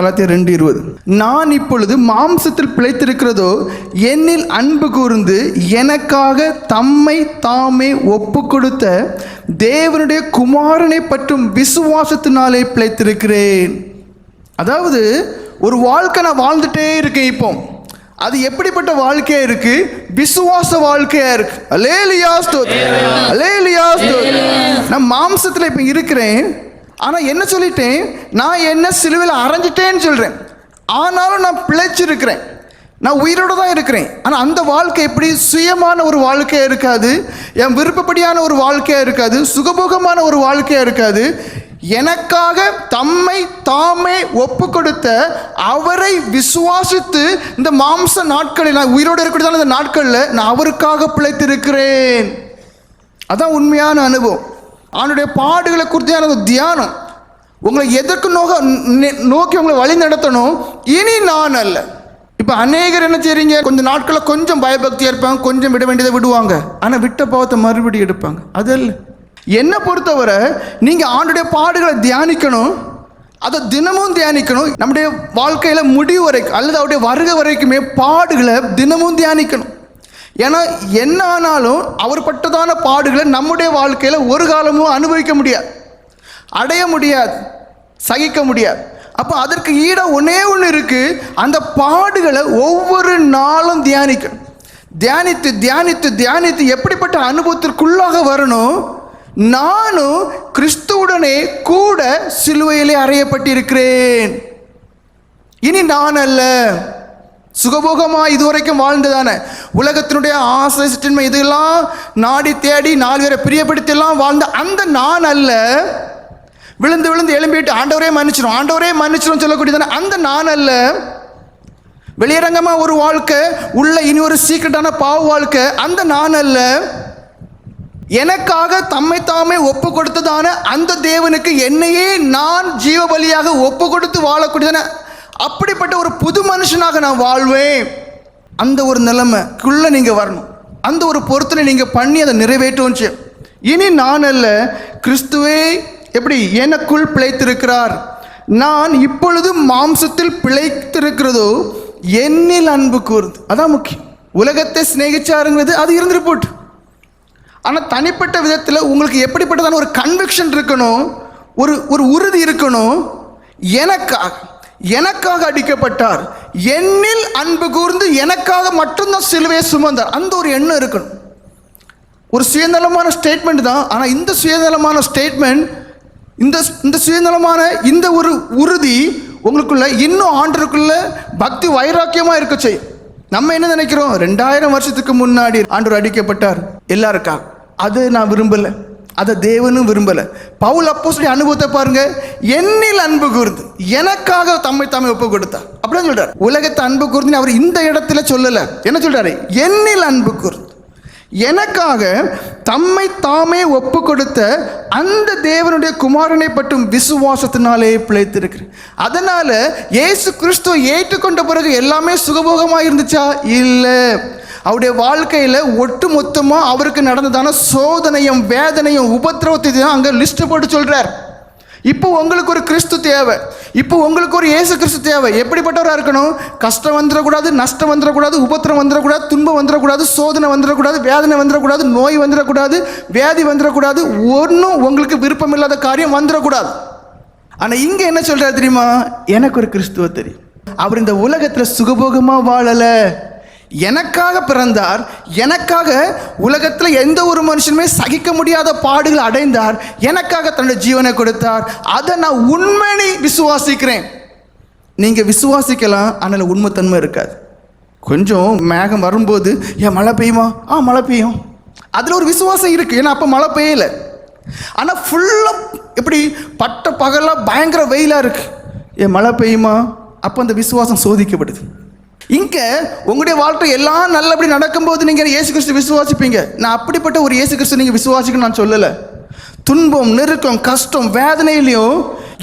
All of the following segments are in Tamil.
கலாத்திய ரெண்டு இருபது. நான் இப்பொழுது மாம்சத்தில் பிழைத்திருக்கிறதோ என்னில் அன்பு கூர்ந்து எனக்காக தம்மை தாமே ஒப்பு கொடுத்த தேவனுடைய குமாரனை பற்றும் விசுவாசத்தினாலே பிழைத்திருக்கிறேன். அதாவது ஒரு வாழ்க்கை நான் வாழ்ந்துட்டே இருக்கேன் இப்போ. அது எப்படிப்பட்ட வாழ்க்கையா இருக்கு? விசுவாச வாழ்க்கையா இருக்கு. அலேலியா ஸ்தோத்திரம். அலேலியா ஸ்தோத்திரம். நான் மாம்சத்தில் இப்போ இருக்கிறேன். ஆனால் என்ன சொல்லிட்டேன்? நான் என்ன சிலுவையில் அரைஞ்சிட்டேன்னு சொல்கிறேன் ஆனாலும் நான் பிழைச்சிருக்கிறேன். நான் உயிரோடு தான் இருக்கிறேன். ஆனால் அந்த வாழ்க்கை எப்படி? சுயமான ஒரு வாழ்க்கையாக இருக்காது. என் விருப்பப்படியான ஒரு வாழ்க்கையாக இருக்காது. சுகபோகமான ஒரு வாழ்க்கையாக இருக்காது. எனக்காக தம்மை தாமே ஒப்பு கொடுத்த அவரை விசுவாசித்து இந்த மாம்ச நாட்களில் நான் உயிரோடு இருக்கிறதான இந்த நாட்களில் நான் அவருக்காக பிழைத்திருக்கிறேன். அதான் உண்மையான அனுபவம். அவனுடைய பாடுகளை குறித்து எனக்கு தியானம். உங்களை எதற்கு நோக்க நோக்கி உங்களை வழி நடத்தணும்? இனி நான் அல்ல. இப்போ அநேகர் என்ன செய்றீங்க? கொஞ்சம் நாட்களில் கொஞ்சம் பயபக்தியாக இருப்பாங்க கொஞ்சம் விட வேண்டியதை விடுவாங்க. ஆனால் விட்ட பாவத்தை மறுபடியும் எடுப்பாங்க. அது அல்ல. என்னை பொறுத்தவரை நீங்கள் ஆண்டுடைய பாடுகளை தியானிக்கணும். அதை தினமும் தியானிக்கணும். நம்முடைய வாழ்க்கையில் முடிவு வரைக்கும் அல்லது அவருடைய வருகை வரைக்குமே பாடுகளை தினமும் தியானிக்கணும். ஏன்னா என்ன ஆனாலும் அவர் பட்டதான பாடுகளை நம்முடைய வாழ்க்கையில் ஒரு காலமும் அனுபவிக்க முடியாது. அடைய முடியாது. சகிக்க முடியாது. அப்போ அதற்கு ஈட ஒன்றே ஒன்று இருக்குது அந்த பாடுகளை ஒவ்வொரு நாளும் தியானிக்கணும். தியானித்து தியானித்து தியானித்து எப்படிப்பட்ட அனுபவத்திற்குள்ளாக வரணும்? நானும் கிறிஸ்துவுடனே கூட சிலுவையிலே அறையப்பட்டிருக்கிறேன். இனி நான் அல்ல சுகபோகமாக இதுவரைக்கும் வாழ்ந்ததான உலகத்தினுடைய ஆசை சிற்றின்மை இதெல்லாம் நாடி தேடி நாலு பேரை பிரியப்படுத்தியெல்லாம் வாழ்ந்த அந்த நான் அல்ல. விழுந்து விழுந்து எழும்பிட்டு ஆண்டவரே மன்னிச்சிடும் ஆண்டவரே மன்னிச்சிடும் சொல்லக்கூடியதானே அந்த நான் அல்ல. வெளியரங்கமாக ஒரு வாழ்க்கை உள்ள இனி ஒரு சீக்கிரட்டான பாவ வாழ்க்கை அந்த நான் அல்ல. எனக்காக தம்மை தாமே ஒப்பு கொடுத்ததான அந்த தேவனுக்கு என்னையே நான் ஜீவ பலியாக ஒப்பு கொடுத்து வாழக்கூடியதான அப்படிப்பட்ட ஒரு புது மனுஷனாக நான் வாழ்வேன். அந்த ஒரு நிலைமைக்குள்ளே நீங்கள் வரணும். அந்த ஒரு பொருத்தனை நீங்கள் பண்ணி அதை நிறைவேற்றோன்ச்சு இனி நான் அல்ல கிறிஸ்துவே எப்படி எனக்குள் பிழைத்திருக்கிறார். நான் இப்பொழுது மாம்சத்தில் பிழைத்திருக்கிறதோ என்னில் அன்பு கூறுது அதான் முக்கியம். உலகத்தை சிநேகிச்சாருங்கிறது அது இருந்துட்டு போட்டு. ஆனால் தனிப்பட்ட விதத்தில் உங்களுக்கு எப்படிப்பட்டதான ஒரு கன்விக்ஷன் இருக்கணும் ஒரு ஒரு உறுதி இருக்கணும் எனக்காக. எனக்காக அடிக்கப்பட்டார். என்னில் அன்பு கூர்ந்து எனக்காக மட்டும்தான் சிலுவையை சுமந்தார். அந்த ஒரு எண்ணம் இருக்கணும். ஒரு சுயநலமான ஸ்டேட்மெண்ட் தான். ஆனால் இந்த சுயநலமான ஸ்டேட்மெண்ட் இந்த இந்த சுயநலமான இந்த ஒரு உறுதி உங்களுக்குள்ள இன்னும் ஆண்டருக்குள்ள பக்தி வைராக்கியமாக இருக்க செய்யும். நம்ம என்ன நினைக்கிறோம்? ரெண்டாயிரம் வருஷத்துக்கு முன்னாடி ஆண்டவர் அடிக்கப்பட்டார். எல்லாருக்கா? அது நான் விரும்பலை. அதை தேவனும் விரும்பலை. பவுல் அப்போ சொல்லி அனுபவத்தை பாருங்க. என்னில் அன்பு கூர்ந்து எனக்காக தம்மை தாமே ஒப்பு கொடுத்தா அப்படின்னு சொல்றாரு. உலகத்தை அன்பு கூர்ந்து அவர் இந்த இடத்துல சொல்லலை. என்ன சொல்றாரு? என்னில் அன்பு கூர்ந்து எனக்காக தம்மை தாமே ஒப்பு கொடுத்த அந்த தேவனுடைய குமாரனை பற்றும் விசுவாசத்தினாலே பிழைத்திருக்கிறேன். அதனால இயேசு கிறிஸ்துவை ஏற்றுக்கொண்ட பிறகு எல்லாமே சுகபோகமாக இருந்துச்சா இல்லை. அவருடைய வாழ்க்கையில் ஒட்டு மொத்தமாக அவருக்கு நடந்ததான சோதனையும் வேதனையும் உபத்திரவத்தை தான் அங்கே லிஸ்ட் போட்டு சொல்கிறார் இப்போ உங்களுக்கு ஒரு கிறிஸ்து தேவை. இப்போ உங்களுக்கு ஒரு ஏசு கிறிஸ்து தேவை. எப்படிப்பட்டவராக இருக்கணும்? கஷ்டம் வந்துடக்கூடாது நஷ்டம் வந்துடக்கூடாது உபத்திரம் வந்துடக்கூடாது துன்பம் வந்துடக்கூடாது சோதனை வந்துடக்கூடாது வேதனை வந்துடக்கூடாது நோய் வந்துடக்கூடாது வியாதி வந்துடக்கூடாது. ஒன்றும் உங்களுக்கு விருப்பம் இல்லாத காரியம் வந்துடக்கூடாது. ஆனால் இங்கே என்ன சொல்கிறார் தெரியுமா? எனக்கு ஒரு கிறிஸ்துவ தெரியும். அவர் இந்த உலகத்தில் சுகபோகமாக வாழலை. எனக்காக பிறந்தார் எனக்காக உலகத்தில் எந்த ஒரு மனுஷனுமே சகிக்க முடியாத பாடுகள் அடைந்தார் எனக்காக தன்னுடைய ஜீவனை கொடுத்தார். அதை நான் உண்மையை விசுவாசிக்கிறேன். நீங்கள் விசுவாசிக்கலாம் ஆனால் உண்மைத்தன்மை இருக்காது. கொஞ்சம் மேகம் வரும்போது ஏன் மழை பெய்யுமா? ஆ மழை பெய்யும். அதில் ஒரு விசுவாசம் இருக்குது ஏன்னா அப்போ மழை பெய்யலை. ஆனால் ஃபுல்லாக எப்படி பட்ட பகலாக பயங்கர வெயிலாக இருக்குது ஏன் மழை பெய்யுமா? அப்போ அந்த விசுவாசம் சோதிக்கப்படுது. இங்கே உங்களுடைய வாழ்க்கை எல்லாம் நல்லபடி நடக்கும்போது நீங்கள் இயேசு கிறிஸ்து விசுவாசிப்பீங்க? நான் அப்படிப்பட்ட ஒரு இயேசு கிறிஸ்து நீங்கள் விசுவாசிக்கணும்னு நான் சொல்லலை. துன்பம் நெருக்கம் கஷ்டம் வேதனையிலையும்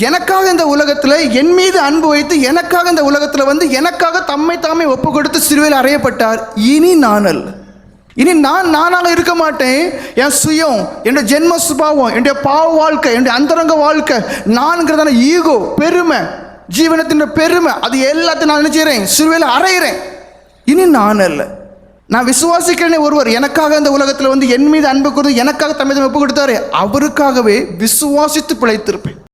எனக்காக இந்த உலகத்தில் என் மீது அன்பு வைத்து எனக்காக இந்த உலகத்தில் வந்து எனக்காக தம்மை தாமே ஒப்பு கொடுத்து சிறுவையில் அறையப்பட்டார். இனி நானல். இனி நான் நானாக இருக்க மாட்டேன். என் சுயம் என்னுடைய ஜென்ம சுபாவம் என்னுடைய பாவ வாழ்க்கை என்னுடைய அந்தரங்க வாழ்க்கை நான்கிறதான ஈகோ பெருமை ஜீவனத்தின் பெருமை அது எல்லாத்தையும் நான் நினைச்சுறேன் சிறுவையில் அறையிறேன். இனி நான் அல்ல. நான் விசுவாசிக்கிறேனே ஒருவர் எனக்காக இந்த உலகத்தில் வந்து என் மீது அன்பு கூர்ந்து எனக்காக தமிழ் ஒப்பு கொடுத்தாரு அவருக்காகவே விசுவாசித்து பிழைத்திருப்பேன்.